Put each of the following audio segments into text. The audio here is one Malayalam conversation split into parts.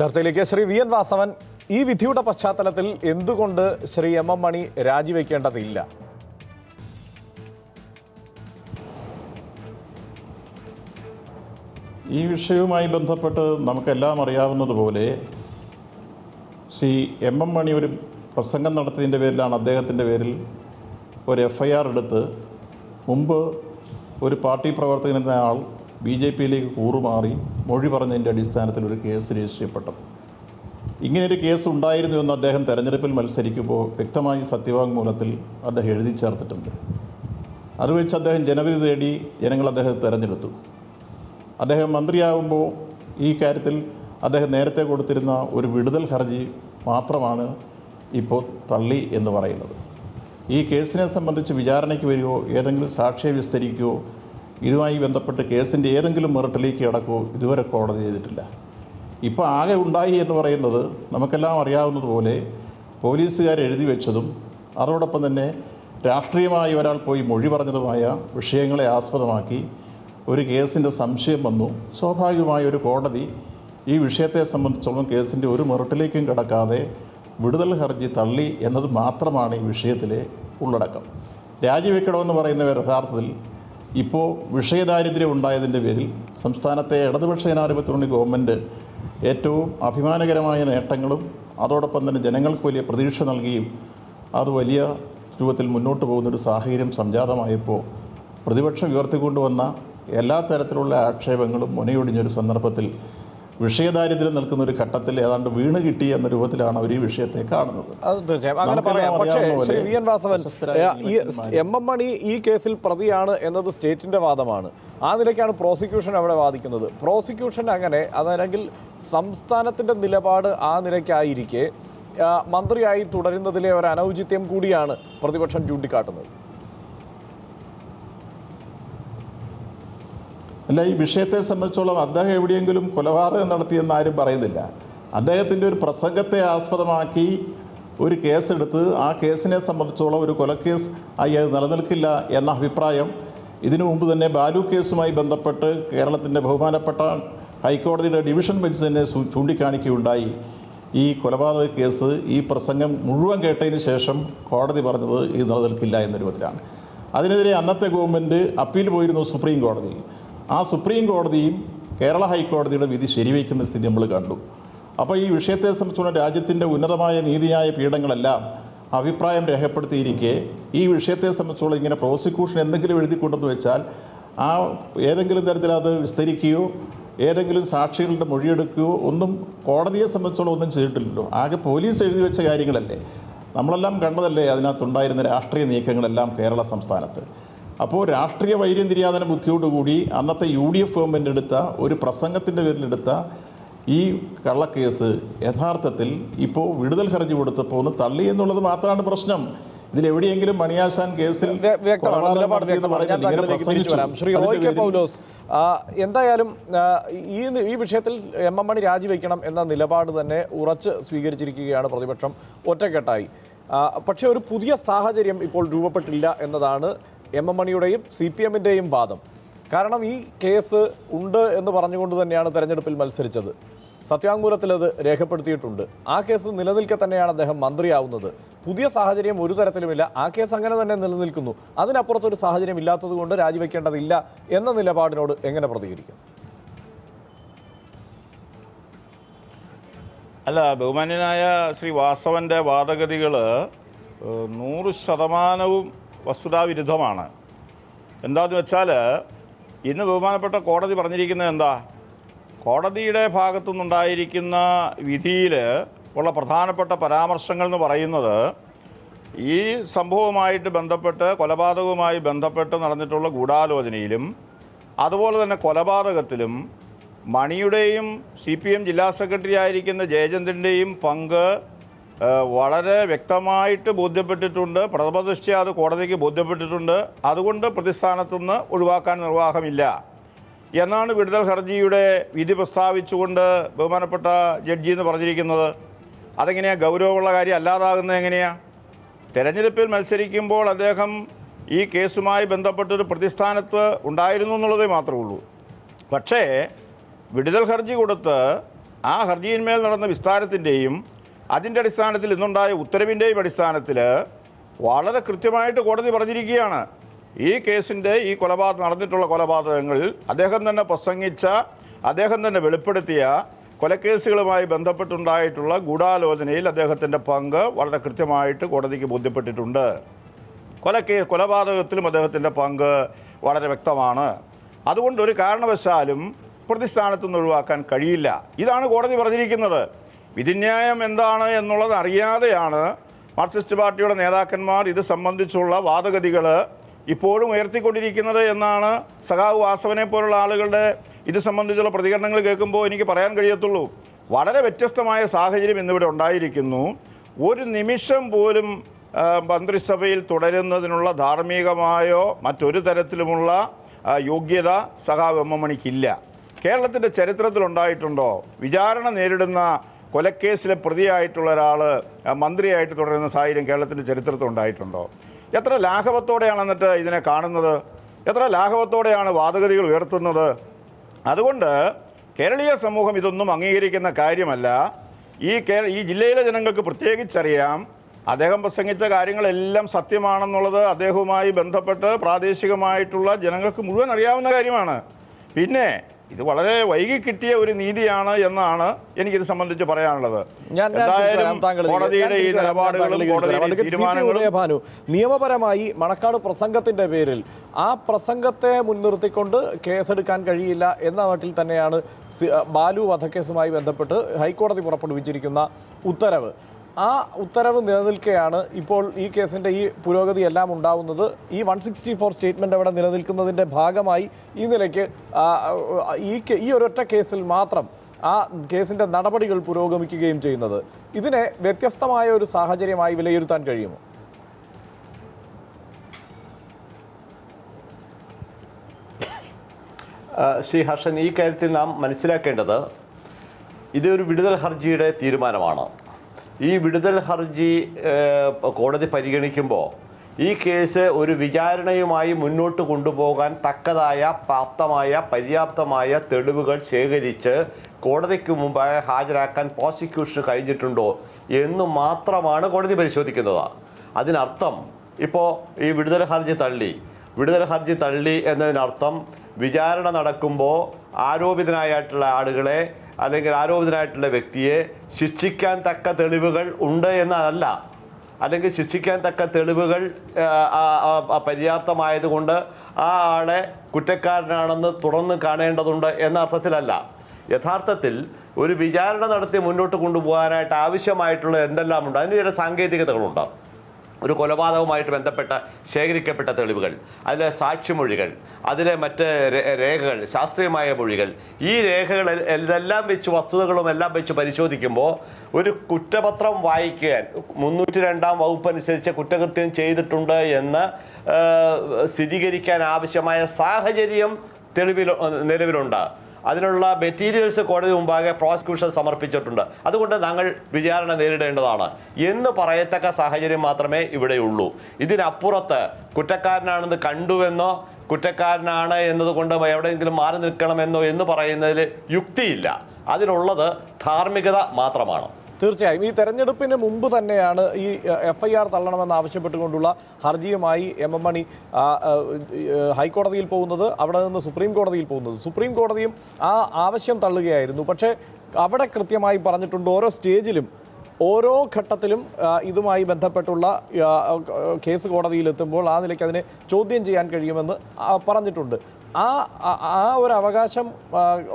ചർച്ചയിലേക്ക് ശ്രീ വി എൻ വാസവൻ ഈ വിധിയുടെ പശ്ചാത്തലത്തിൽ എന്തുകൊണ്ട് ശ്രീ എം എം മണി രാജിവെക്കേണ്ടതില്ല? ഈ വിഷയവുമായി ബന്ധപ്പെട്ട് നമുക്കെല്ലാം അറിയാവുന്നതുപോലെ ശ്രീ എം എം മണി ഒരു പ്രസംഗം നടത്തിയതിന്റെ പേരിലാണ് അദ്ദേഹത്തിന്റെ പേരിൽ ഒരു എഫ് ഐ ആർ എടുത്ത് മുമ്പ് ഒരു പാർട്ടി പ്രവർത്തകൻ ആൾ ബി ജെ പിയിലേക്ക് കൂറുമാറി മൊഴി പറഞ്ഞതിന്റെ അടിസ്ഥാനത്തിൽ ഒരു കേസ് രജിസ്റ്റർ ചെയ്യപ്പെട്ടത്. ഇങ്ങനെയൊരു കേസ് ഉണ്ടായിരുന്നു എന്ന് അദ്ദേഹം തെരഞ്ഞെടുപ്പിൽ മത്സരിക്കുമ്പോൾ വ്യക്തമായി സത്യവാങ്മൂലത്തിൽ അദ്ദേഹം എഴുതി ചേർത്തിട്ടുണ്ട്. അത് വെച്ച് അദ്ദേഹം ജനവിധി തേടി ജനങ്ങൾ അദ്ദേഹത്തെ തെരഞ്ഞെടുത്തു. അദ്ദേഹം മന്ത്രിയാകുമ്പോൾ ഈ കാര്യത്തിൽ അദ്ദേഹം നേരത്തെ കൊടുത്തിരുന്ന ഒരു വിടുതൽ ഹർജി മാത്രമാണ് ഇപ്പോൾ തള്ളി എന്ന് പറയുന്നത്. ഈ കേസിനെ സംബന്ധിച്ച് വിചാരണയ്ക്ക് വരികയോ ഏതെങ്കിലും സാക്ഷിയെ വിസ്തരിക്കുകയോ ഇതുമായി ബന്ധപ്പെട്ട് കേസിന്റെ ഏതെങ്കിലും മെറിട്ടിലേക്ക് കിടക്കുമോ ഇതുവരെ കോടതി ചെയ്തിട്ടില്ല. ഇപ്പോൾ ആകെ ഉണ്ടായി എന്ന് പറയുന്നത് നമുക്കെല്ലാം അറിയാവുന്നതുപോലെ പോലീസുകാർ എഴുതി വെച്ചതും അതോടൊപ്പം തന്നെ രാഷ്ട്രീയമായി ഒരാൾ പോയി മൊഴി പറഞ്ഞതുമായ വിഷയങ്ങളെ ആസ്പദമാക്കി ഒരു കേസിന്റെ സംശയം വന്നു. സ്വാഭാവികമായ ഒരു കോടതി ഈ വിഷയത്തെ സംബന്ധിച്ചോളം കേസിന്റെ ഒരു മെറിട്ടിലേക്കും കിടക്കാതെ വിടുതൽ ഹർജി തള്ളി എന്നത് മാത്രമാണ് ഈ വിഷയത്തിലെ ഉള്ളടക്കം. രാജിവെക്കണമെന്ന് പറയുന്നവർ യഥാർത്ഥത്തിൽ ഇപ്പോൾ വിഷയദാരിദ്ര്യം ഉണ്ടായതിന്റെ പേരിൽ സംസ്ഥാനത്തെ ഇടതുപക്ഷ ജനാധിപത്യ മുന്നണി ഗവൺമെന്റ് ഏറ്റവും അഭിമാനകരമായ നേട്ടങ്ങളും അതോടൊപ്പം തന്നെ ജനങ്ങൾക്ക് വലിയ പ്രതീക്ഷ നൽകിയും അത് വലിയ രൂപത്തിൽ മുന്നോട്ട് പോകുന്നൊരു സാഹചര്യം സംജാതമായപ്പോൾ പ്രതിപക്ഷം ഉയർത്തിക്കൊണ്ടുവന്ന എല്ലാ തരത്തിലുള്ള ആക്ഷേപങ്ങളും മുനയൊടിഞ്ഞൊരു സന്ദർഭത്തിൽ വിഷയദാരിദ്ര്യം നിൽക്കുന്ന ഒരു ഘട്ടത്തിൽ ഏതാണ്ട് വീണ് കിട്ടി എന്ന രൂപത്തിലാണ് അവർ ഈ വിഷയത്തെ കാണുന്നത്. അത് തീർച്ചയായും. അങ്ങനെ പറയാം. പക്ഷേ ശ്രീ വി എൻ വാസവൻ ഈ എം എം മണി ഈ കേസിൽ പ്രതിയാണ് എന്നത് സ്റ്റേറ്റിന്റെ വാദമാണ്. ആ നിലയ്ക്കാണ് പ്രോസിക്യൂഷൻ അവിടെ വാദിക്കുന്നത്. പ്രോസിക്യൂഷൻ അങ്ങനെ അതല്ലെങ്കിൽ സംസ്ഥാനത്തിന്റെ നിലപാട് ആ നിലയ്ക്കായിരിക്കെ മന്ത്രിയായി തുടരുന്നതിലെ ഒരു അനൗചിത്യം കൂടിയാണ് പ്രതിപക്ഷം ചൂണ്ടിക്കാട്ടുന്നത്. അല്ല ഈ വിഷയത്തെ സംബന്ധിച്ചോളം അദ്ദേഹം എവിടെയെങ്കിലും കൊലപാതകം നടത്തിയെന്ന് ആരും പറയുന്നില്ല. അദ്ദേഹത്തിന്റെ ഒരു പ്രസംഗത്തെ ആസ്പദമാക്കി ഒരു കേസെടുത്ത് ആ കേസിനെ സംബന്ധിച്ചോളം ഒരു കൊലക്കേസ് ആയി അത് നിലനിൽക്കില്ല എന്ന അഭിപ്രായം ഇതിനു മുമ്പ് തന്നെ ബാലു കേസുമായി ബന്ധപ്പെട്ട് കേരളത്തിന്റെ ബഹുമാനപ്പെട്ട ഹൈക്കോടതിയുടെ ഡിവിഷൻ ബെഞ്ച് തന്നെ ചൂണ്ടിക്കാണിക്കുകയുണ്ടായി. ഈ കൊലപാതക കേസ് ഈ പ്രസംഗം മുഴുവൻ കേട്ടതിന് ശേഷം കോടതി പറഞ്ഞത് ഇത് നിലനിൽക്കില്ല എന്ന രൂപത്തിലാണ് അതിനെതിരെ അന്നത്തെ ഗവൺമെന്റ് അപ്പീൽ പോയിരുന്നു സുപ്രീം കോടതിയിൽ. ആ സുപ്രീം കോടതിയും കേരള ഹൈക്കോടതിയുടെ വിധി ശരിവയ്ക്കുന്ന സ്ഥിതി നമ്മൾ കണ്ടു. അപ്പോൾ ഈ വിഷയത്തെ സംബന്ധിച്ചുള്ള രാജ്യത്തിന്റെ ഉന്നതമായ നീതിന്യായ പീഠങ്ങളെല്ലാം അഭിപ്രായം രേഖപ്പെടുത്തിയിരിക്കെ ഈ വിഷയത്തെ സംബന്ധിച്ചുള്ള ഇങ്ങനെ പ്രോസിക്യൂഷൻ എന്തെങ്കിലും എഴുതി എഴുതിക്കൊണ്ടെന്ന് വെച്ചാൽ ആ ഏതെങ്കിലും തരത്തിൽ അത് വിസ്തരിക്കുകയോ ഏതെങ്കിലും സാക്ഷികളുടെ മൊഴിയെടുക്കുകയോ ഒന്നും കോടതിയെ സംബന്ധിച്ചോളം ഒന്നും ചെയ്തിട്ടില്ലല്ലോ. ആകെ പോലീസ് എഴുതി വെച്ച കാര്യങ്ങളല്ലേ. നമ്മളെല്ലാം കണ്ടതല്ലേ അതിനകത്തുണ്ടായിരുന്ന രാഷ്ട്രീയ നീക്കങ്ങളെല്ലാം കേരള സംസ്ഥാനത്ത്. അപ്പോൾ രാഷ്ട്രീയ വൈര്യം തിരിയാതന ബുദ്ധിയോടുകൂടി അന്നത്തെ യു ഡി എഫ് ഗവൺമെന്റ് എടുത്ത ഒരു പ്രസംഗത്തിന്റെ പേരിലെടുത്ത ഈ കള്ളക്കേസ് യഥാർത്ഥത്തിൽ ഇപ്പോൾ വിടുതൽ ഹർജി കൊടുത്തപ്പോൾ ഒന്ന് തള്ളി എന്നുള്ളത് മാത്രമാണ് പ്രശ്നം. ഇതിലെവിടെയെങ്കിലും മണിയാശാൻ കേസിൽ ശ്രീ. കെ പൗലോസ് എന്തായാലും ഈ ഈ വിഷയത്തിൽ എം എം മണി രാജിവെക്കണം എന്ന നിലപാട് തന്നെ ഉറച്ച് സ്വീകരിച്ചിരിക്കുകയാണ് പ്രതിപക്ഷം. ഒറ്റക്കെട്ടായി. പക്ഷേ ഒരു പുതിയ സാഹചര്യം ഇപ്പോൾ രൂപപ്പെട്ടില്ല എന്നതാണ് എം എം മണിയുടെയും സി പി എമ്മിന്റെയും വാദം. കാരണം ഈ കേസ് ഉണ്ട് എന്ന് പറഞ്ഞുകൊണ്ട് തന്നെയാണ് തെരഞ്ഞെടുപ്പിൽ മത്സരിച്ചത്. സത്യാങ്കൂലത്തിൽ അത് രേഖപ്പെടുത്തിയിട്ടുണ്ട്. ആ കേസ് നിലനിൽക്കെ തന്നെയാണ് അദ്ദേഹം മന്ത്രിയാവുന്നത്. പുതിയ സാഹചര്യം ഒരു തരത്തിലുമില്ല. ആ കേസ് അങ്ങനെ തന്നെ നിലനിൽക്കുന്നു. അതിനപ്പുറത്തൊരു സാഹചര്യം ഇല്ലാത്തതുകൊണ്ട് രാജിവെക്കേണ്ടതില്ല എന്ന നിലപാടിനോട് എങ്ങനെ പ്രതികരിക്കും? അല്ല ബഹുമാന്യനായ ശ്രീ വാസവന്റെ വാദഗതികൾ നൂറ് ശതമാനവും വസ്തുതാവിരുദ്ധമാണ്. എന്താന്ന് വെച്ചാൽ ഇന്ന് ബഹുമാനപ്പെട്ട കോടതി പറഞ്ഞിരിക്കുന്നത് എന്താ? കോടതിയുടെ ഭാഗത്തു നിന്നുണ്ടായിരിക്കുന്ന വിധിയിൽ ഉള്ള പ്രധാനപ്പെട്ട പരാമർശങ്ങൾ എന്ന് പറയുന്നത് ഈ സംഭവവുമായിട്ട് ബന്ധപ്പെട്ട് കൊലപാതകവുമായി ബന്ധപ്പെട്ട് നടന്നിട്ടുള്ള ഗൂഢാലോചനയിലും അതുപോലെ തന്നെ കൊലപാതകത്തിലും മണിയുടെയും സി പി എം ജില്ലാ സെക്രട്ടറി ആയിരിക്കുന്ന ജയചന്ദ്രന്റെയും പങ്ക് വളരെ വ്യക്തമായിട്ട് ബോധ്യപ്പെട്ടിട്ടുണ്ട്. പ്രഥമദൃഷ്ട്യ അത് കോടതിക്ക് ബോധ്യപ്പെട്ടിട്ടുണ്ട്. അതുകൊണ്ട് പ്രതിസ്ഥാനത്തുനിന്ന് ഒഴിവാക്കാൻ നിർവാഹമില്ല. എന്നാണ് വിടുതൽ ഹർജിയുടെ വിധി പ്രസ്താവിച്ചുകൊണ്ട് ബഹുമാനപ്പെട്ട ജഡ്ജി എന്ന് പറഞ്ഞിരിക്കുന്നത്. അതെങ്ങനെയാണ് ഗൗരവമുള്ള കാര്യം അല്ലാതാകുന്നത് എങ്ങനെയാണ് തെരഞ്ഞെടുപ്പിൽ മത്സരിക്കുമ്പോൾ അദ്ദേഹം ഈ കേസുമായി ബന്ധപ്പെട്ടൊരു പ്രതിസ്ഥാനത്ത് ഉണ്ടായിരുന്നു എന്നുള്ളതേ മാത്രമേ ഉള്ളൂ പക്ഷേ വിടുതൽ ഹർജി കൊടുത്ത് ആ ഹർജിയിന്മേൽ നടന്ന വിസ്താരത്തിന്റെയും അതിന്റെ അടിസ്ഥാനത്തിൽ ഇന്നുണ്ടായ ഉത്തരവിന്റെയും അടിസ്ഥാനത്തിൽ വളരെ കൃത്യമായിട്ട് കോടതി പറഞ്ഞിരിക്കുകയാണ്. ഈ കേസിന്റെ ഈ കൊലപാതകം നടന്നിട്ടുള്ള കൊലപാതകങ്ങളിൽ അദ്ദേഹം തന്നെ പ്രസംഗിച്ച അദ്ദേഹം തന്നെ വെളിപ്പെടുത്തിയ കൊലക്കേസുകളുമായി ബന്ധപ്പെട്ടുണ്ടായിട്ടുള്ള ഗൂഢാലോചനയിൽ അദ്ദേഹത്തിന്റെ പങ്ക് വളരെ കൃത്യമായിട്ട് കോടതിക്ക് ബോധ്യപ്പെട്ടിട്ടുണ്ട്. കൊലക്കേ കൊലപാതകത്തിലും അദ്ദേഹത്തിന്റെ പങ്ക് വളരെ വ്യക്തമാണ്. അതുകൊണ്ട് ഒരു കാരണവശാലും പ്രതിസ്ഥാനത്തു നിന്ന് ഒഴിവാക്കാൻ കഴിയില്ല. ഇതാണ് കോടതി പറഞ്ഞിരിക്കുന്നത്. വിധിന്യായം എന്താണ് എന്നുള്ളത് അറിയാതെയാണ് മാർക്സിസ്റ്റ് പാർട്ടിയുടെ നേതാക്കന്മാർ ഇത് സംബന്ധിച്ചുള്ള വാദഗതികൾ ഇപ്പോഴും ഉയർത്തിക്കൊണ്ടിരിക്കുന്നത് എന്നാണ് സഖാവ് വാസവനെ പോലുള്ള ആളുകളുടെ ഇത് സംബന്ധിച്ചുള്ള പ്രതികരണങ്ങൾ കേൾക്കുമ്പോൾ എനിക്ക് പറയാൻ കഴിയത്തുള്ളൂ. വളരെ വ്യത്യസ്തമായ സാഹചര്യം ഇന്നിവിടെ ഉണ്ടായിരിക്കുന്നു. ഒരു നിമിഷം പോലും മന്ത്രിസഭയിൽ തുടരുന്നതിനുള്ള ധാർമ്മികമായോ മറ്റൊരു തരത്തിലുമുള്ള യോഗ്യത സഖാവ് എം എം മണിക്കില്ല. കേരളത്തിന്റെ ചരിത്രത്തിലുണ്ടായിട്ടുണ്ടോ? വിചാരണ നേരിടുന്ന കൊലക്കേസിലെ പ്രതിയായിട്ടുള്ള ഒരാൾ മന്ത്രിയായിട്ട് തുടരുന്ന സാഹചര്യം കേരളത്തിന്റെ ചരിത്രത്തിൽ ഉണ്ടായിട്ടുണ്ടോ? എത്ര ലാഘവത്തോടെയാണ് എന്നിട്ട് ഇതിനെ കാണുന്നത്? എത്ര ലാഘവത്തോടെയാണ് വാദഗതികൾ ഉയർത്തുന്നത്? അതുകൊണ്ട് കേരളീയ സമൂഹം ഇതൊന്നും അംഗീകരിക്കുന്ന കാര്യമല്ല. ഈ ഈ ജില്ലയിലെ ജനങ്ങൾക്ക് പ്രത്യേകിച്ചറിയാം. അദ്ദേഹം പ്രസംഗിച്ച കാര്യങ്ങളെല്ലാം സത്യമാണെന്നുള്ളത് അദ്ദേഹവുമായി ബന്ധപ്പെട്ട് പ്രാദേശികമായിട്ടുള്ള ജനങ്ങൾക്ക് മുഴുവൻ അറിയാവുന്ന കാര്യമാണ്. പിന്നെ ഇത് വളരെ വൈകി കിട്ടിയ ഒരു നീതിയാണ് എന്നാണ് എനിക്കിത് സംബന്ധിച്ച് പറയാനുള്ളത്. കോടതിയുടെ ഈ. നിലപാടുകളും നിയമപരമായി മണക്കാട് പ്രസംഗത്തിന്റെ പേരിൽ ആ പ്രസംഗത്തെ മുൻനിർത്തിക്കൊണ്ട് കേസെടുക്കാൻ കഴിയില്ല എന്ന മട്ടിൽ തന്നെയാണ് ബാലു വധക്കേസുമായി ബന്ധപ്പെട്ട് ഹൈക്കോടതി പുറപ്പെടുവിച്ചിരിക്കുന്ന ഉത്തരവ്. ആ ഉത്തരവ് നിലനിൽക്കുകയാണ് ഇപ്പോൾ ഈ കേസിന്റെ ഈ പുരോഗതി എല്ലാം ഉണ്ടാവുന്നത്. ഈ വൺ സിക്സ്റ്റി ഫോർ സ്റ്റേറ്റ്മെന്റ് അവിടെ നിലനിൽക്കുന്നതിന്റെ ഭാഗമായി ഈ നിലയ്ക്ക് ഈ ഈ ഒരൊറ്റ കേസിൽ മാത്രം ആ കേസിന്റെ നടപടികൾ പുരോഗമിക്കുകയും ചെയ്യുന്നത്. ഇതിനെ വ്യത്യസ്തമായ ഒരു സാഹചര്യമായി വിലയിരുത്താൻ കഴിയുമോ? ശ്രീ ഹർഷൻ ഈ കാര്യത്തിൽ നാം മനസ്സിലാക്കേണ്ടത് ഇതൊരു വിടുതൽ ഹർജിയുടെ തീരുമാനമാണ്. ഈ വിടുതൽ ഹർജി കോടതി പരിഗണിക്കുമ്പോൾ ഈ കേസ് ഒരു വിചാരണയുമായി മുന്നോട്ട് കൊണ്ടുപോകാൻ തക്കതായ പ്രാപ്തമായ പര്യാപ്തമായ തെളിവുകൾ ശേഖരിച്ച് കോടതിക്ക് മുമ്പായി ഹാജരാക്കാൻ പ്രോസിക്യൂഷന് കഴിഞ്ഞിട്ടുണ്ടോ എന്ന് മാത്രമാണ് കോടതി പരിശോധിക്കുന്നത്. അതിനർത്ഥം ഇപ്പോൾ ഈ വിടുതൽ ഹർജി തള്ളി. വിടുതൽ ഹർജി തള്ളി എന്നതിനർത്ഥം വിചാരണ നടക്കുമ്പോൾ ആരോപിതനായിട്ടുള്ള ആളുകളെ അല്ലെങ്കിൽ ആരോപിതനായിട്ടുള്ള വ്യക്തിയെ ശിക്ഷിക്കാൻ തക്ക തെളിവുകൾ ഉണ്ട് എന്നതല്ല. അല്ലെങ്കിൽ ശിക്ഷിക്കാൻ തക്ക തെളിവുകൾ പര്യാപ്തമായതുകൊണ്ട് ആ ആളെ കുറ്റക്കാരനാണെന്ന് തുറന്ന് കാണേണ്ടതുണ്ട് എന്ന അർത്ഥത്തിലല്ല. യഥാർത്ഥത്തിൽ ഒരു വിചാരണ നടത്തി മുന്നോട്ട് കൊണ്ടുപോകാനായിട്ട് ആവശ്യമായിട്ടുള്ള എന്തെല്ലാം ഉണ്ട്? അതിന് ചില സാങ്കേതികതകളുണ്ട്. ഒരു കൊലപാതകവുമായിട്ട് ബന്ധപ്പെട്ട ശേഖരിക്കപ്പെട്ട തെളിവുകൾ അതിലെ സാക്ഷിമൊഴികൾ അതിലെ മറ്റ് രേഖകൾ ശാസ്ത്രീയമായ മൊഴികൾ ഈ രേഖകൾ ഇതെല്ലാം വെച്ച് വസ്തുതകളും എല്ലാം വെച്ച് പരിശോധിക്കുമ്പോൾ ഒരു കുറ്റപത്രം വായിക്കാൻ മുന്നൂറ്റി രണ്ടാം വകുപ്പ് അനുസരിച്ച് കുറ്റകൃത്യം ചെയ്തിട്ടുണ്ട് എന്ന് സ്ഥിരീകരിക്കാൻ ആവശ്യമായ സാഹചര്യം തെളിവിൽ നിലവിലുണ്ട്. അതിനുള്ള മെറ്റീരിയൽസ് കോടതി മുമ്പാകെ പ്രോസിക്യൂഷൻ സമർപ്പിച്ചിട്ടുണ്ട്. അതുകൊണ്ട് ഞങ്ങൾ വിചാരണ നേരിടേണ്ടതാണ്. എന്ന് പറയത്തക്ക സാഹചര്യം മാത്രമേ ഇവിടെയുള്ളൂ. ഇതിനപ്പുറത്ത് കുറ്റക്കാരനാണെന്ന് കണ്ടുവെന്നോ കുറ്റക്കാരനാണ് എന്നതുകൊണ്ട് എവിടെയെങ്കിലും മാറി നിൽക്കണമെന്നോ എന്ന് പറയുന്നതിൽ യുക്തിയില്ല. അതിനുള്ളത് ധാർമ്മികത മാത്രമാണ്. തീർച്ചയായും. ഈ തെരഞ്ഞെടുപ്പിന് മുമ്പ് തന്നെയാണ് ഈ എഫ് ഐ ആർ തള്ളണമെന്ന് ആവശ്യപ്പെട്ടുകൊണ്ടുള്ള ഹർജിയുമായി എം എം മണി ഹൈക്കോടതിയിൽ പോകുന്നത് അവിടെ നിന്ന് സുപ്രീം കോടതിയിൽ പോകുന്നത്. സുപ്രീം കോടതിയും ആ ആവശ്യം തള്ളുകയായിരുന്നു. പക്ഷേ അവിടെ കൃത്യമായി പറഞ്ഞിട്ടുണ്ട് ഓരോ സ്റ്റേജിലും ഓരോ ഘട്ടത്തിലും ഇതുമായി ബന്ധപ്പെട്ടുള്ള കേസ് കോടതിയിലെത്തുമ്പോൾ ആ നിലയ്ക്ക് അതിനെ ചോദ്യം ചെയ്യാൻ കഴിയുമെന്ന് പറഞ്ഞിട്ടുണ്ട്. ആ ആ- ഒരു അവകാശം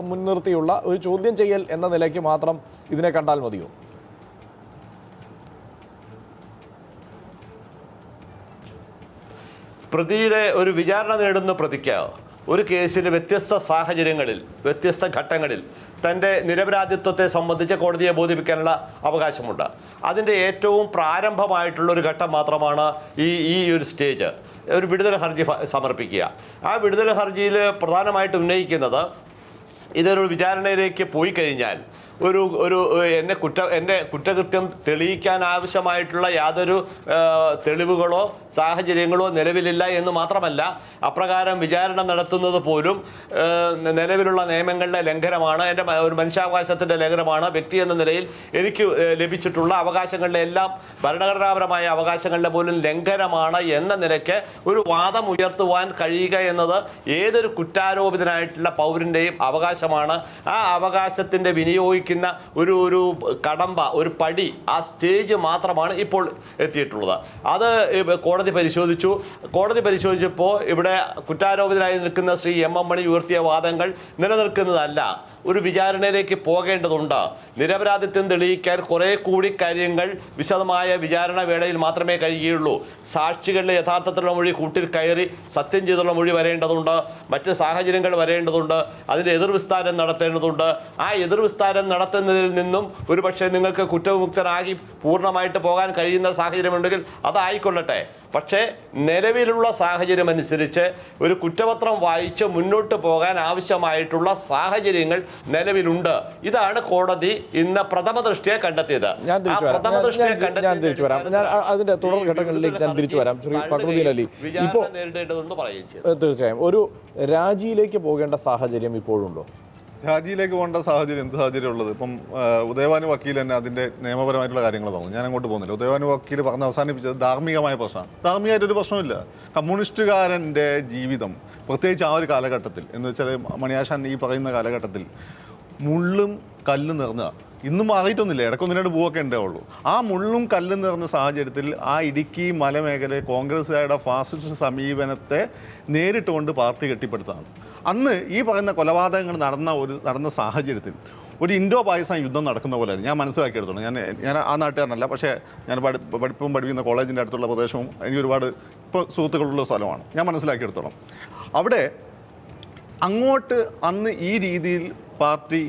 മുൻനിർത്തിയുള്ള ഒരു ചോദ്യം ചെയ്യൽ എന്ന നിലയ്ക്ക് മാത്രം ഇതിനെ കണ്ടാൽ മതിയോ? പ്രതിയുടെ ഒരു വിചാരണ നേടുന്ന പ്രതിക്ക് ഒരു കേസിന് വ്യത്യസ്ത സാഹചര്യങ്ങളിൽ വ്യത്യസ്ത ഘട്ടങ്ങളിൽ തന്റെ നിരപരാധിത്വത്തെ സംബന്ധിച്ച് കോടതിയെ ബോധിപ്പിക്കാനുള്ള അവകാശമുണ്ട്. അതിന്റെ ഏറ്റവും പ്രാരംഭമായിട്ടുള്ള ഒരു ഘട്ടം മാത്രമാണ് ഈ ഈ ഒരു സ്റ്റേജ്. ഒരു വിടുതൽ ഹർജി സമർപ്പിക്കുക. ആ വിടുതൽ ഹർജിയിൽ പ്രധാനമായിട്ട് ഉന്നയിക്കുന്നത് ഇതൊരു വിചാരണയിലേക്ക് പോയി കഴിഞ്ഞാൽ ഒരു ഒരു എന്നെ കുറ്റ എന്റെ കുറ്റകൃത്യം തെളിയിക്കാൻ ആവശ്യമായിട്ടുള്ള യാതൊരു തെളിവുകളോ സാഹചര്യങ്ങളോ നിലവിലില്ല എന്ന് മാത്രമല്ല അപ്രകാരം വിചാരണ നടത്തുന്നത് പോലും നിലവിലുള്ള നിയമങ്ങളുടെ ലംഘനമാണ്. എന്റെ ഒരു മനുഷ്യാവകാശത്തിന്റെ ലംഘനമാണ്. വ്യക്തി എന്ന നിലയിൽ എനിക്ക് ലഭിച്ചിട്ടുള്ള അവകാശങ്ങളുടെ എല്ലാം ഭരണഘടനാപരമായ അവകാശങ്ങളുടെ പോലും ലംഘനമാണ് എന്ന നിലയ്ക്ക് ഒരു വാദം ഉയർത്തുവാൻ കഴിയുക എന്നത് ഏതൊരു കുറ്റാരോപിതനായിട്ടുള്ള പൗരന്റെയും അവകാശമാണ്. ആ അവകാശത്തിന്റെ വിനിയോഗിക്കുന്ന ഒരു ഒരു കടമ്പ ഒരു പടി ആ സ്റ്റേജ് മാത്രമാണ് ഇപ്പോൾ എത്തിയിട്ടുള്ളത്. അത് കോടതി പരിശോധിച്ചു. കോടതി പരിശോധിച്ചപ്പോൾ ഇവിടെ കുറ്റാരോപിതനായി നിൽക്കുന്ന ശ്രീ എം എം മണി ഉയർത്തിയ വാദങ്ങൾ നിലനിൽക്കുന്നതല്ല. ഒരു വിചാരണയിലേക്ക് പോകേണ്ടതുണ്ട്. നിരപരാധിത്വം തെളിയിക്കാൻ കുറേ കൂടി കാര്യങ്ങൾ വിശദമായ വിചാരണ വേളയിൽ മാത്രമേ കഴിയുകയുള്ളൂ. സാക്ഷികളുടെ യഥാർത്ഥത്തിലുള്ള മൊഴി കൂട്ടിൽ കയറി സത്യം ചെയ്തുള്ള മൊഴി വരേണ്ടതുണ്ട്. മറ്റ് സാഹചര്യങ്ങൾ വരേണ്ടതുണ്ട്. അതിന്റെ എതിർവിസ്താരം നടത്തേണ്ടതുണ്ട്. ആ എതിർവിസ്താരം നടത്തുന്നതിൽ നിന്നും ഒരുപക്ഷെ നിങ്ങൾക്ക് കുറ്റവിമുക്തനാകി പൂർണമായിട്ട് പോകാൻ കഴിയുന്ന സാഹചര്യമുണ്ടെങ്കിൽ അതായിക്കൊള്ളട്ടെ. പക്ഷേ നിലവിലുള്ള സാഹചര്യം അനുസരിച്ച് ഒരു കുറ്റപത്രം വായിച്ച് മുന്നോട്ട് പോകാൻ ആവശ്യമായിട്ടുള്ള സാഹചര്യങ്ങൾ നിലവിലുണ്ട്. ഇതാണ് കോടതി ഇന്ന് പ്രഥമ ദൃഷ്ടിയെ കണ്ടെത്തിയത്. ഞാൻ തിരിച്ചു വരാം. ഞാൻ- അതിന്റെ തുടർ ഘട്ടങ്ങളിലേക്ക് ഞാൻ തിരിച്ചു വരാം. ശ്രീ ഫക്രുദ്ദീൻ അലി. ഇപ്പോൾ തീർച്ചയായും. ഒരു രാജിയിലേക്ക് പോകേണ്ട സാഹചര്യം ഇപ്പോഴുണ്ടോ? രാജിയിലേക്ക് പോകേണ്ട സാഹചര്യം എന്ത് സാഹചര്യം ഉള്ളത്? ഇപ്പം ഉദയവാനു വക്കീൽ തന്നെ അതിന്റെ നിയമപരമായിട്ടുള്ള കാര്യങ്ങൾ പറഞ്ഞു ഞാൻ അങ്ങോട്ട് പോകുന്നില്ല. ഉദയവാനു വക്കീൽ പറഞ്ഞ് അവസാനിപ്പിച്ചത് ധാർമ്മികമായ പ്രശ്നമാണ്. ധാർമ്മികമായിട്ടൊരു പ്രശ്നമില്ല കമ്മ്യൂണിസ്റ്റുകാരന്റെ ജീവിതം പ്രത്യേകിച്ച് ആ ഒരു കാലഘട്ടത്തിൽ എന്ന് വെച്ചാൽ മണിയാശാൻ ഈ പറയുന്ന കാലഘട്ടത്തിൽ മുള്ളും കല്ലും നിറഞ്ഞ ഇന്നും മാറിയിട്ടൊന്നുമില്ല. ഇടയ്ക്കൊന്ന് രണ്ട് പൂവൊക്കെ ഉണ്ടാവുള്ളൂ ആ മുള്ളും കല്ലും നിറഞ്ഞ സാഹചര്യത്തിൽ ആ ഇടുക്കി മലമേഖല കോൺഗ്രസ്സുകാരുടെ ഫാസിസ്റ്റ് സമീപനത്തെ നേരിട്ടുകൊണ്ട് പാർട്ടി കെട്ടിപ്പടുത്താണ് അന്ന് ഈ പറയുന്ന കൊലപാതകങ്ങൾ നടന്ന ഒരു നടന്ന സാഹചര്യത്തിൽ ഒരു ഇൻഡോ പാകിസ്ഥാൻ യുദ്ധം നടക്കുന്ന പോലെ ഞാൻ മനസ്സിലാക്കിയെടുത്തോളൂ. ഞാൻ ഞാൻ ആ നാട്ടുകാരനല്ല പക്ഷേ ഞാൻ പഠി പഠിപ്പും പഠിക്കുന്ന കോളേജിന്റെ അടുത്തുള്ള പ്രദേശവും എനിക്ക് ഒരുപാട് ഇപ്പോൾ സുഹൃത്തുക്കളുള്ള സ്ഥലമാണ്. ഞാൻ മനസ്സിലാക്കിയെടുത്തോളാം. അവിടെ അങ്ങോട്ട് അന്ന് ഈ രീതിയിൽ പാർട്ടി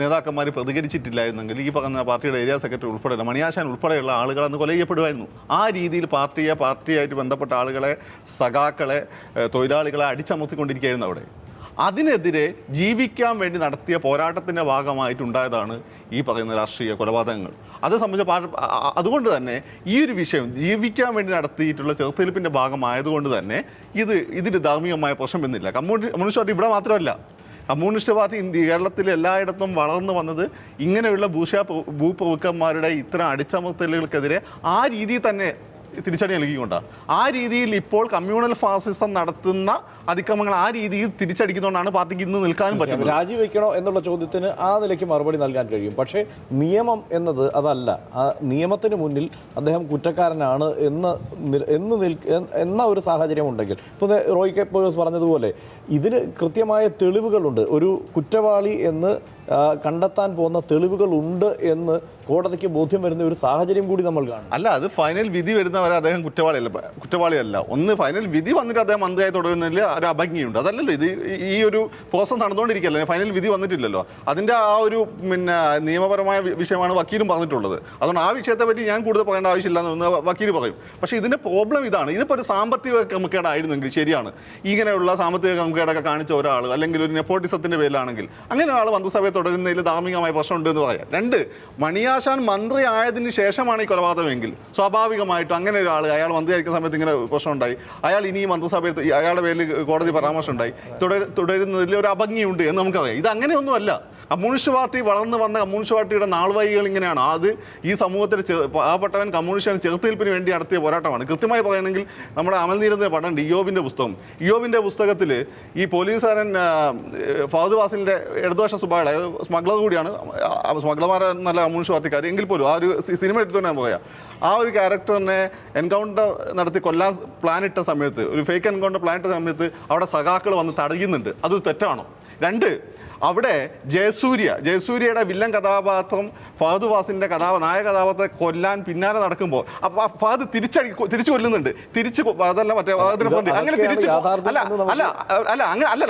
നേതാക്കന്മാർ പ്രതികരിച്ചിട്ടില്ലായിരുന്നെങ്കിൽ ഈ പറഞ്ഞ പാർട്ടിയുടെ ഏരിയ സെക്രട്ടറി ഉൾപ്പെടെ മണിയാശാൻ ഉൾപ്പെടെയുള്ള ആളുകൾ അന്ന് കൊല ചെയ്യപ്പെടുമായിരുന്നു ആ രീതിയിൽ പാർട്ടിയെ പാർട്ടിയായിട്ട് ബന്ധപ്പെട്ട ആളുകളെ സഖാക്കളെ തൊഴിലാളികളെ അടിച്ചമർത്തിക്കൊണ്ടിരിക്കുകയായിരുന്നു അവിടെ. അതിനെതിരെ ജീവിക്കാൻ വേണ്ടി നടത്തിയ പോരാട്ടത്തിന്റെ ഭാഗമായിട്ടുണ്ടായതാണ് ഈ പറയുന്ന രാഷ്ട്രീയ കൊലപാതകങ്ങൾ. അത് സംബന്ധിച്ച അതുകൊണ്ട് തന്നെ ഈ ഒരു വിഷയം ജീവിക്കാൻ വേണ്ടി നടത്തിയിട്ടുള്ള ചെറുത്തെടുപ്പിന്റെ ഭാഗമായതുകൊണ്ട് തന്നെ ഇത് ഇതിന് ധാർമ്മികമായ പ്രശ്നം എന്നില്ല കമ്മ്യൂണിസ്റ്റ് കമ്മ്യൂണിസ്റ്റ് പാർട്ടി ഇവിടെ മാത്രമല്ല. കമ്മ്യൂണിസ്റ്റ് പാർട്ടി ഇന്ത്യ കേരളത്തിൽ എല്ലായിടത്തും വളർന്നു വന്നത് ഇങ്ങനെയുള്ള ഭൂഷ ഭൂപ്രഭുക്കന്മാരുടെ ഇത്തരം അടിച്ചമർത്തലുകൾക്കെതിരെ ആ രീതിയിൽ തന്നെ തിരിച്ചടി നൽകിക്കൊണ്ടാണ് ആ രീതിയിൽ ഇപ്പോൾ കമ്മ്യൂണൽ ഫാസിസം നടത്തുന്ന അതിക്രമങ്ങൾ ആ രീതിയിൽ തിരിച്ചടിക്കുന്നതുകൊണ്ടാണ് പാർട്ടിക്ക് ഇന്ന് നിൽക്കാനും പറ്റുന്നത്. രാജിവെക്കണോ എന്നുള്ള ചോദ്യത്തിന് ആ നിലയ്ക്ക് മറുപടി നൽകാൻ കഴിയും. പക്ഷേ നിയമം എന്നത് അതല്ല. ആ നിയമത്തിന് മുന്നിൽ അദ്ദേഹം കുറ്റക്കാരനാണ് എന്ന് എന്ന് നിൽ- എന്ന ഒരു സാഹചര്യം ഉണ്ടെങ്കിൽ. ഇപ്പോൾ റോയ് കെ പോലീസ് പറഞ്ഞതുപോലെ ഇതിന് കൃത്യമായ തെളിവുകളുണ്ട്. ഒരു കുറ്റവാളി എന്ന് കണ്ടെത്താൻ പോകുന്ന തെളിവുകൾ ഉണ്ട് എന്ന് കോടതിക്ക് ബോധ്യം വരുന്ന ഒരു സാഹചര്യം കൂടി നമ്മൾ കാണും. അല്ല അത് ഫൈനൽ വിധി വരുന്നവരെ അദ്ദേഹം കുറ്റവാളിയല്ല കുറ്റവാളിയല്ല. ഒന്ന് ഫൈനൽ വിധി വന്നിട്ട് അദ്ദേഹം മന്ത്രിയായി തുടരുന്നതിൽ ഒരു അഭംഗിയുണ്ട്. അതല്ലല്ലോ ഇത് ഈ- ഒരു പ്രോസസ് നടന്നുകൊണ്ടിരിക്കുകയല്ലേ? ഫൈനൽ വിധി വന്നിട്ടില്ലല്ലോ. അതിന്റെ ആ ഒരു പിന്നെ നിയമപരമായ വിഷയമാണ് വക്കീലും പറഞ്ഞിട്ടുള്ളത്. അതുകൊണ്ട് ആ വിഷയത്തെ പറ്റി ഞാൻ കൂടുതൽ പറയേണ്ട ആവശ്യമില്ല എന്ന് വക്കീൽ പറയും. പക്ഷേ ഇതിന്റെ പ്രോബ്ലം ഇതാണ്. ഇതിപ്പോൾ ഒരു സാമ്പത്തിക ക്രമക്കേടായിരുന്നെങ്കിൽ ശരിയാണ്. ഇങ്ങനെയുള്ള സാമ്പത്തിക ക്രമക്കേടൊക്കെ കാണിച്ച ഒരാൾ അല്ലെങ്കിൽ ഒരു നെപ്പോട്ടിസത്തിന്റെ പേരിലാണെങ്കിൽ അങ്ങനെ ഒരാൾ മന്ത്രിസഭയെ തുടരുന്നതിൽ ധാർമ്മികമായ പ്രശ്നമുണ്ട് എന്ന് പറയാം. രണ്ട് മണിയാശാൻ മന്ത്രി ആയതിന് ശേഷമാണ് ഈ കൊലപാതകമെങ്കിൽ. സ്വാഭാവികമായിട്ടും അങ്ങനെ ഒരാൾ അയാൾ മന്ത്രിയായിരിക്കുന്ന സമയത്ത് ഇങ്ങനെ പ്രശ്നം ഉണ്ടായി അയാൾ ഇനി മന്ത്രിസഭയിൽ അയാളുടെ പേരിൽ കോടതി പരാമർശം ഉണ്ടായി തുടരുന്നതിൽ ഒരു അഭംഗിയുണ്ട് എന്ന് നമുക്കറിയാം. ഇത് അങ്ങനെയൊന്നുമല്ല. കമ്മ്യൂണിസ്റ്റ് പാർട്ടി വളർന്നു വന്ന കമ്മ്യൂണിസ്റ്റ് പാർട്ടിയുടെ നാൾവഴികൾ ഇങ്ങനെയാണ്. അത് ഈ സമൂഹത്തിൽ പാവപ്പെട്ടവൻ കമ്മ്യൂണിസ്റ്റ് ചെറുത്തിൽപ്പിന് വേണ്ടി നടത്തിയ പോരാട്ടമാണ്. കൃത്യമായി പറയുകയാണെങ്കിൽ നമ്മുടെ അമൽനീരന്റെ പഠനം ഇയോബിന്റെ പുസ്തകം. ഇയോബിന്റെ പുസ്തകത്തിൽ ഈ പോലീസുകാരൻ ഫാദു വാസിലിന്റെ ഇടതുവശ സുബായുടെ സ്മഗ്ലർ കൂടിയാണ് സ്മഗ്ലർമാരെ നല്ല കമ്മ്യൂണിസ്റ്റ് പാർട്ടിക്കാർ എങ്കിൽ പോലും ആ ഒരു സിനിമ എടുത്തു ഞാൻ പറയാം ആ ഒരു ക്യാരക്ടറിനെ എൻകൗണ്ടർ നടത്തി കൊല്ലാൻ പ്ലാൻ ഇട്ട സമയത്ത് ഒരു ഫേക്ക് എൻകൗണ്ടർ പ്ലാൻ ഇട്ട സമയത്ത് അവിടെ സഖാക്കൾ വന്ന് തടയുന്നുണ്ട്. അത് തെറ്റാണോ? രണ്ട് അവിടെ ജയസൂര്യ ജയസൂര്യയുടെ വില്ലൻ കഥാപാത്രം ഫഹദ് വാസിന്റെ കഥാപ നായക കഥാപാത്രത്തെ കൊല്ലാൻ പിന്നാലെ നടക്കുമ്പോൾ അപ്പോൾ ആ ഫഹദ് തിരിച്ചടി തിരിച്ചു കൊല്ലുന്നുണ്ട്. തിരിച്ച് അതല്ല മറ്റേ ഫഹദിനെ ഇത് അങ്ങനെ തിരിച്ച് അല്ല അല്ല അല്ല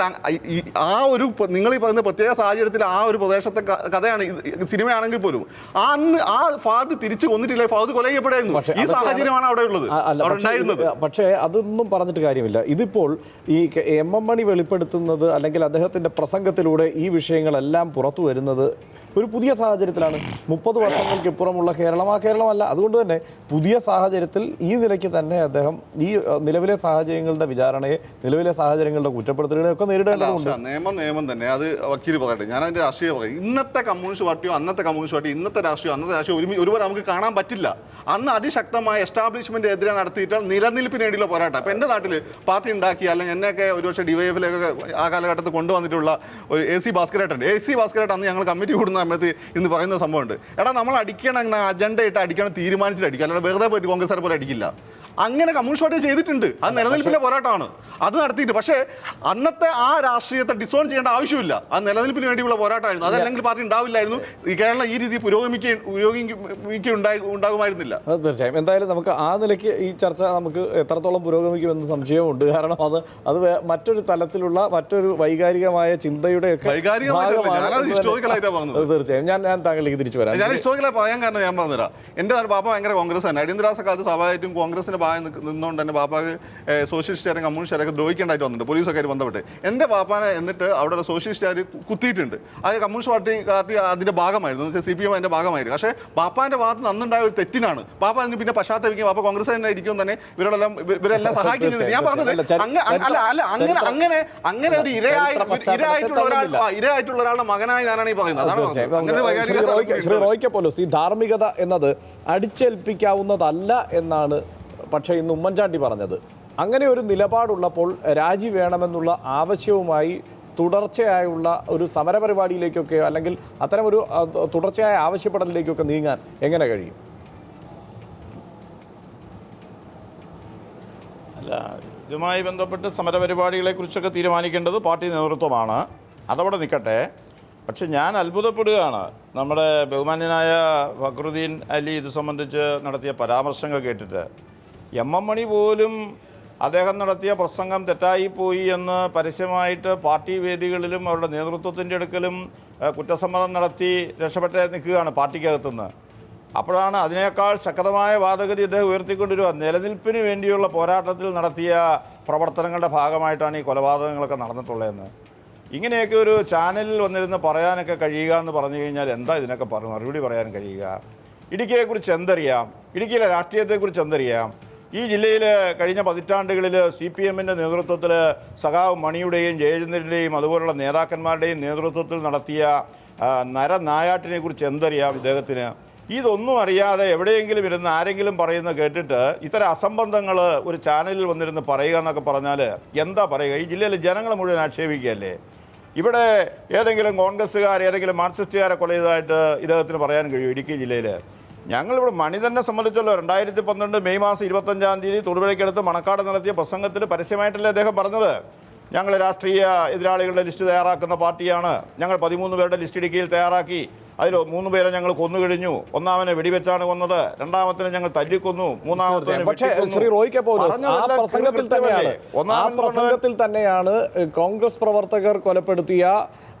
അങ്ങനെ ഈ ആ ഒരു നിങ്ങൾ ഈ പറയുന്ന പ്രത്യേക സാഹചര്യത്തിൽ ആ ഒരു പ്രദേശത്തെ കഥയാണ് സിനിമയാണെങ്കിൽ പോലും ആ അന്ന് ആ ഫഹദ് തിരിച്ചു കൊന്നിട്ടില്ല ഫഹദ് കൊല ചെയ്യപ്പെടായിരുന്നു ഈ സാഹചര്യമാണ് അവിടെ ഉള്ളത്. ഉണ്ടായിരുന്നത്. പക്ഷേ അതൊന്നും പറഞ്ഞിട്ട് കാര്യമില്ല. ഇതിപ്പോൾ ഈ എം എം മണി വെളിപ്പെടുത്തുന്നത് അല്ലെങ്കിൽ അദ്ദേഹത്തിന്റെ പ്രസംഗത്തിലൂടെ ഈ വിഷയങ്ങളെല്ലാം പുറത്തു വരുന്നത് ഒരു പുതിയ സാഹചര്യത്തിലാണ്. മുപ്പത് വർഷങ്ങൾക്കിപ്പുറമുള്ള കേരളം. ആ കേരളമല്ല. അതുകൊണ്ട് തന്നെ പുതിയ സാഹചര്യത്തിൽ ഈ നിലയ്ക്ക് തന്നെ അദ്ദേഹം ഈ നിലവിലെ സാഹചര്യങ്ങളുടെ വിചാരണയെ നിലവിലെ സാഹചര്യങ്ങളുടെ കുറ്റപ്പെടുത്തലുകളെ ഒക്കെ നേരിടേണ്ടതുണ്ട് നിയമം നിയമം തന്നെ. അത് വക്കീൽ പറയട്ടെ. ഞാൻ അതിന്റെ രാഷ്ട്രീയം പറയും. ഇന്നത്തെ കമ്മ്യൂണിസ്റ്റ് പാർട്ടിയോ അന്നത്തെ കമ്മ്യൂണിസ്റ്റ് പാർട്ടി ഇന്നത്തെ രാഷ്ട്രീയം അന്നത്തെ രാഷ്ട്രീയം ഒരുമി ഒരുപോലെ നമുക്ക് കാണാൻ പറ്റില്ല. അന്ന് അതിശക്തമായ എസ്റ്റാബ്ലിഷ്മെന്റ് എതിരെ നടത്തിയിട്ട് നിലനിൽപ്പിന് വേണ്ടിയുള്ള പോരാട്ടം. അപ്പൊ എന്റെ നാട്ടിൽ പാർട്ടി ഉണ്ടാക്കി അല്ലെങ്കിൽ എന്നെയൊക്കെ ഒരുപക്ഷെ ഡിവൈഎഫിലൊക്കെ ആ കാലഘട്ടത്തിൽ കൊണ്ടുവന്നിട്ടുള്ള ഒരു എ സി ഭാസ്കരേട്ടൻ എ സി ഭാസ്കരേട്ടൻ അന്ന് ഞങ്ങൾ കമ്മിറ്റി കൂടുന്ന സമയത്ത് ഇന്ന് പറയുന്ന സംഭവമുണ്ട്. എടാ നമ്മൾ അടിക്കണം അജണ്ട ഇട്ട് അടിക്കണം തീരുമാനിച്ചിട്ട് അടിക്കുക അല്ലാതെ വെറുതെ പോയിട്ട് കോൺഗ്രസ് പോലെ അടിക്കില്ല. അങ്ങനെ കമ്മ്യൂണിസ്റ്റ് പാർട്ടി ചെയ്തിട്ടുണ്ട്. അത് നിലനിൽപ്പിന്റെ പോരാട്ടമാണ്. അത് നടത്തിയിട്ട്. പക്ഷേ അന്നത്തെ ആ രാഷ്ട്രീയത്തെ ഡിസോൺ ചെയ്യേണ്ട ആവശ്യമില്ല. ആ നിലനിൽപ്പിന് വേണ്ടിയുള്ള പോരാട്ടമായിരുന്നു. അതല്ലെങ്കിൽ പാർട്ടി ഉണ്ടാവില്ലായിരുന്നു. ഈ കേരളം ഈ രീതി പുരോഗമിക്കുക ഉണ്ടാകുമായിരുന്നില്ല. തീർച്ചയായും. എന്തായാലും നമുക്ക് ആ നിലയ്ക്ക് ഈ ചർച്ച നമുക്ക് എത്രത്തോളം പുരോഗമിക്കുമെന്ന് സംശയമുണ്ട് കാരണം അത് അത് മറ്റൊരു തലത്തിലുള്ള മറ്റൊരു വൈകാരികമായ. അത് തീർച്ചയായും. ഞാൻ ഞാൻ താങ്കളിലേക്ക് തിരിച്ചു വരാം. ഞാൻ ഹിസ്റ്റോറിക്കലായി പറയാൻ കാരണം ഞാൻ പറഞ്ഞുതരാം. എന്റെ നാട് ബാപ്പ ഭയങ്കര കോൺഗ്രസ് തന്നെ അടിയന്തരാസ കാലത്ത് സ്വാഭാവികമായിട്ടും കോൺഗ്രസിന്റെ ഭാഗം നിന്നുകൊണ്ട് തന്നെ ബാപ്പാക്ക് സോഷ്യലിസ്റ്റുകാരും കമ്മ്യൂണിസ്റ്റുകാരൊക്കെ ദ്രോഹിക്കേണ്ടതായിട്ട് വന്നിട്ടുണ്ട്. പോലീസ് ഒക്കെ ആയിട്ട് ബന്ധപ്പെട്ട്. എന്റെ ബാപ്പാനെ എന്നിട്ട് അവിടെ സോഷ്യലിസ്റ്റുകാർ കുത്തിയിട്ടുണ്ട്. അത് കമ്മ്യൂണിസ്റ്റ് പാർട്ടി പാർട്ടി അതിന്റെ ഭാഗമായിരുന്നു. എന്ന് വെച്ചാൽ സി പി എം അതിന്റെ ഭാഗമായിരുന്നു. പക്ഷേ ബാപ്പാന്റെ ഭാഗത്ത് നന്നുണ്ടായ ഒരു തെറ്റിനാണ്. ബാപ്പ അതിന് പിന്നെ പശ്ചാത്തപിക്കും ബാപ്പ കോൺഗ്രസ് തന്നെ ഇരിക്കും തന്നെ ഇവരോടെല്ലാം ഇവ- ഇവരെല്ലാം സഹായിക്കുന്നത് ഞാൻ പറഞ്ഞത് അല്ല, അല്ല അങ്ങനെ അങ്ങനെ അങ്ങനെ ഒരു ഇരയായി ഇരയായിട്ടുള്ള ഒരാൾ ഇരയായിട്ടുള്ള ഒരാളുടെ മകനായി ഞാനാണ് ഈ പറയുന്നത്. ശ്രീ റോയ്ക്ക് പോലും ഈ ധാർമ്മികത എന്നത് അടിച്ചേൽപ്പിക്കാവുന്നതല്ല എന്നാണ് പക്ഷേ ഇന്ന് ഉമ്മൻചാണ്ടി പറഞ്ഞത് അങ്ങനെ ഒരു നിലപാടുള്ളപ്പോൾ രാജി വേണമെന്നുള്ള ആവശ്യവുമായി തുടർച്ചയായുള്ള ഒരു സമരപരിപാടിയിലേക്കൊക്കെയോ അല്ലെങ്കിൽ അത്തരം ഒരു തുടർച്ചയായ ആവശ്യപ്പെടലിലേക്കൊക്കെ നീങ്ങാൻ എങ്ങനെ കഴിയും? അല്ല ഇതുമായി ബന്ധപ്പെട്ട് സമരപരിപാടികളെക്കുറിച്ചൊക്കെ തീരുമാനിക്കേണ്ടത് പാർട്ടി നേതൃത്വമാണ്. അതവിടെ നിൽക്കട്ടെ. പക്ഷെ ഞാൻ അത്ഭുതപ്പെടുകയാണ്. നമ്മുടെ ബഹുമാന്യനായ ഫക്രുദ്ദീൻ അലി ഇത് സംബന്ധിച്ച് നടത്തിയ പരാമർശങ്ങൾ കേട്ടിട്ട്. എം എം മണി പോലും അദ്ദേഹം നടത്തിയ പ്രസംഗം തെറ്റായിപ്പോയി എന്ന് പരസ്യമായിട്ട് പാർട്ടി വേദികളിലും അവരുടെ നേതൃത്വത്തിന്റെ അടുക്കലും കുറ്റസമ്മതം നടത്തി രക്ഷപ്പെട്ടേ നിൽക്കുകയാണ് പാർട്ടിക്കകത്തുനിന്ന്. അപ്പോഴാണ് അതിനേക്കാൾ ശക്തമായ വാദഗതി അദ്ദേഹം ഉയർത്തിക്കൊണ്ടിരുക നിലനിൽപ്പിന് വേണ്ടിയുള്ള പോരാട്ടത്തിൽ നടത്തിയ പ്രവർത്തനങ്ങളുടെ ഭാഗമായിട്ടാണ് ഈ കൊലപാതകങ്ങളൊക്കെ നടന്നിട്ടുള്ളതെന്ന്. ഇങ്ങനെയൊക്കെ ഒരു ചാനലിൽ വന്നിരുന്ന് പറയാനൊക്കെ കഴിയുക എന്ന് പറഞ്ഞു കഴിഞ്ഞാൽ എന്താ ഇതിനൊക്കെ മറുപടി പറയാൻ കഴിയുക? ഇടുക്കിയെക്കുറിച്ച് എന്തറിയാം? ഇടുക്കിയിലെ രാഷ്ട്രീയത്തെക്കുറിച്ച് എന്തറിയാം? ഈ ജില്ലയിൽ കഴിഞ്ഞ പതിറ്റാണ്ടുകളിൽ സി പി എമ്മിന്റെ നേതൃത്വത്തിൽ സഖാവ് മണിയുടെയും ജയചന്ദ്രന്റെയും അതുപോലുള്ള നേതാക്കന്മാരുടെയും നേതൃത്വത്തിൽ നടത്തിയ നരനായാട്ടിനെ കുറിച്ച് എന്തറിയാം ഇദ്ദേഹത്തിന്? ഇതൊന്നും അറിയാതെ എവിടെയെങ്കിലും ഇരുന്ന് ആരെങ്കിലും പറയുന്ന കേട്ടിട്ട് ഇത്തരം അസംബന്ധങ്ങൾ ഒരു ചാനലിൽ വന്നിരുന്ന് പറയുക എന്നൊക്കെ പറഞ്ഞാൽ എന്താ പറയുക? ഈ ജില്ലയിലെ ജനങ്ങൾ മുഴുവൻ ആക്ഷേപിക്കുകയല്ലേ? ഇവിടെ ഏതെങ്കിലും കോൺഗ്രസ്സുകാർ ഏതെങ്കിലും മാർക്സിസ്റ്റുകാരെ കൊല ചെയ്തതായിട്ട് ഇദ്ദേഹത്തിന് പറയാൻ കഴിയും ഇടുക്കി ജില്ലയിൽ ഞങ്ങളിവിടെ മണി തന്നെ സംബന്ധിച്ചല്ലോ. രണ്ടായിരത്തി പന്ത്രണ്ട് മെയ് മാസം ഇരുപത്തഞ്ചാം തീയതി തൊടുപുഴയ്ക്കടുത്ത് മണക്കാട് നടത്തിയ പ്രസംഗത്തിൽ പരസ്യമായിട്ടല്ലേ അദ്ദേഹം പറഞ്ഞത്? ഞങ്ങൾ രാഷ്ട്രീയ എതിരാളികളുടെ ലിസ്റ്റ് തയ്യാറാക്കുന്ന പാർട്ടിയാണ്. ഞങ്ങൾ പതിമൂന്ന് പേരുടെ ലിസ്റ്റ് ഇടുക്കിയിൽ തയ്യാറാക്കി. അതിൽ മൂന്ന് പേരെ ഞങ്ങൾ കൊന്നു കഴിഞ്ഞു. ഒന്നാമനെ വെടിവെച്ചാണ് കൊന്നത്. രണ്ടാമത്തിനെ ഞങ്ങൾ തല്ലിക്കൊന്നു. മൂന്നാമത്തെ പക്ഷേ ശ്രീ റോയ്ക്ക് പോലും ആ പ്രസംഗത്തിൽ തന്നെയാണ്. ആ പ്രസംഗത്തിൽ തന്നെയാണ് കോൺഗ്രസ് പ്രവർത്തകർ കൊലപ്പെടുത്തിയ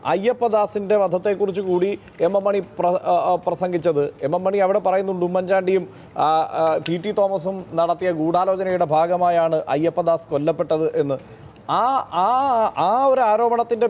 അയ്യപ്പദാസിന്റെ വധത്തെക്കുറിച്ച് കൂടി എം എം മണി പ്രസംഗിച്ചത്. എം എം മണി അവിടെ പറയുന്നുണ്ട് ഉമ്മൻചാണ്ടിയും ടി. ടി. തോമസും നടത്തിയ ഗൂഢാലോചനയുടെ ഭാഗമായാണ് അയ്യപ്പദാസ് കൊല്ലപ്പെട്ടത് എന്ന്. ആ ആ ആ ഒരു ആരോപണത്തിന്റെ